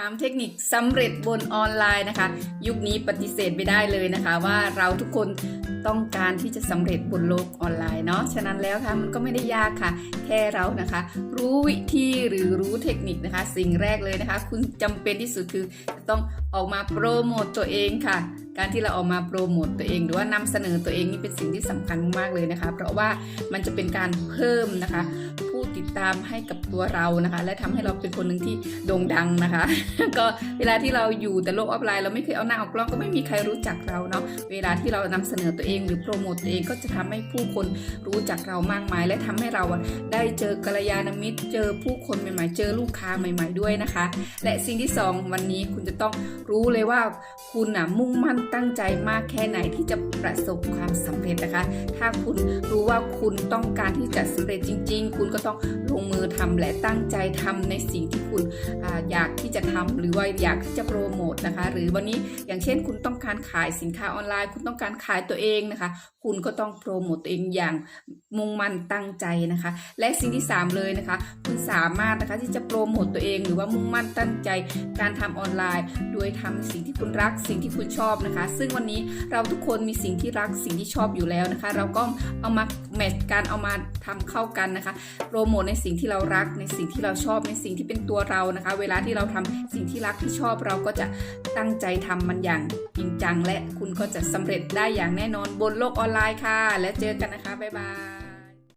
3 เทคนิคสำเร็จบนออนไลน์นะคะ ยุคนี้ปฏิเสธไม่ได้เลยนะคะ ว่าเราทุกคนต้องการที่จะสำเร็จบนโลกออนไลน์เนาะฉะนั้นแล้วค่ะมันก็ไม่ได้ยากค่ะ แค่เรานะคะ รู้วิธีหรือรู้เทคนิคนะคะ สิ่งแรกเลยนะคะ คุณจำเป็นที่สุดคือต้องออกมาโปรโมตตัวเองค่ะ การที่เราออกมาโปรโมตตัวเอง หรือว่านำเสนอตัวเองนี่เป็นสิ่งที่สำคัญมากๆเลยนะคะ เพราะว่ามันจะเป็นการเพิ่มนะคะ ติดตามให้กับตัวเรานะคะ และทำให้เราเป็นคนหนึ่งที่โด่งดังนะคะ ก็เวลาที่เราอยู่แต่โลกออฟไลน์เราไม่เคยเอาหน้าออกกล้องก็ไม่มีใครรู้จักเราเนาะเวลาที่เรานำเสนอตัวเองหรือโปรโมตตัวเองก็จะทำให้ผู้คนรู้จักเรามากมาย และทำให้เราได้เจอกัลยาณมิตร เจอผู้คนใหม่ๆ เจอลูกค้าใหม่ ๆด้วยนะคะ และสิ่งที่สองวันนี้คุณจะต้องรู้เลยว่าคุณน่ะมุ่งมั่นตั้งใจมากแค่ไหนที่จะประสบความสำเร็จนะคะ ถ้าคุณรู้ว่าคุณต้องการที่จะสำเร็จจริง ๆ คุณก็ต้องลงมือทำและตั้งใจทำในสิ่งที่คุณออยากที่จะทำหรือว่าอยากที่จะโปรโมทนะคะ หรือวันนี้อย่างเช่น คุณต้องการขายสินค้าออนไลน์ คุณต้องการขายตัวเองนะคะ คุณก็ต้องโปรโมตตัวเองอย่างมุ่งมั่นตั้งใจนะคะ และสิ่งที่ 3 เลยนะคะ คุณสามารถนะคะที่จะโปรโมตตัวเอง หรือว่ามุ่งมั่นตั้งใจการทำออนไลน์ โดยทำสิ่งที่คุณรักสิ่งที่คุณชอบนะคะ ซึ่งวันนี้เราทุกคนมีสิ่งที่รักสิ่งที่ชอบอยู่แล้วนะคะ เราก็เอามาแมทกันเอามาทำเข้ากันนะคะ โปรโมทในสิ่งที่เรารักในสิ่งที่เราชอบในสิ่งที่เป็นตัวเรานะคะ เวลาที่เราทำสิ่งที่รักที่ชอบเราก็จะตั้งใจทำมันอย่างจริงจัง และคุณก็จะสำเร็จได้อย่างแน่นอนบนโลกออนไลน์ค่ะ และเจอกันนะคะ บ๊ายบาย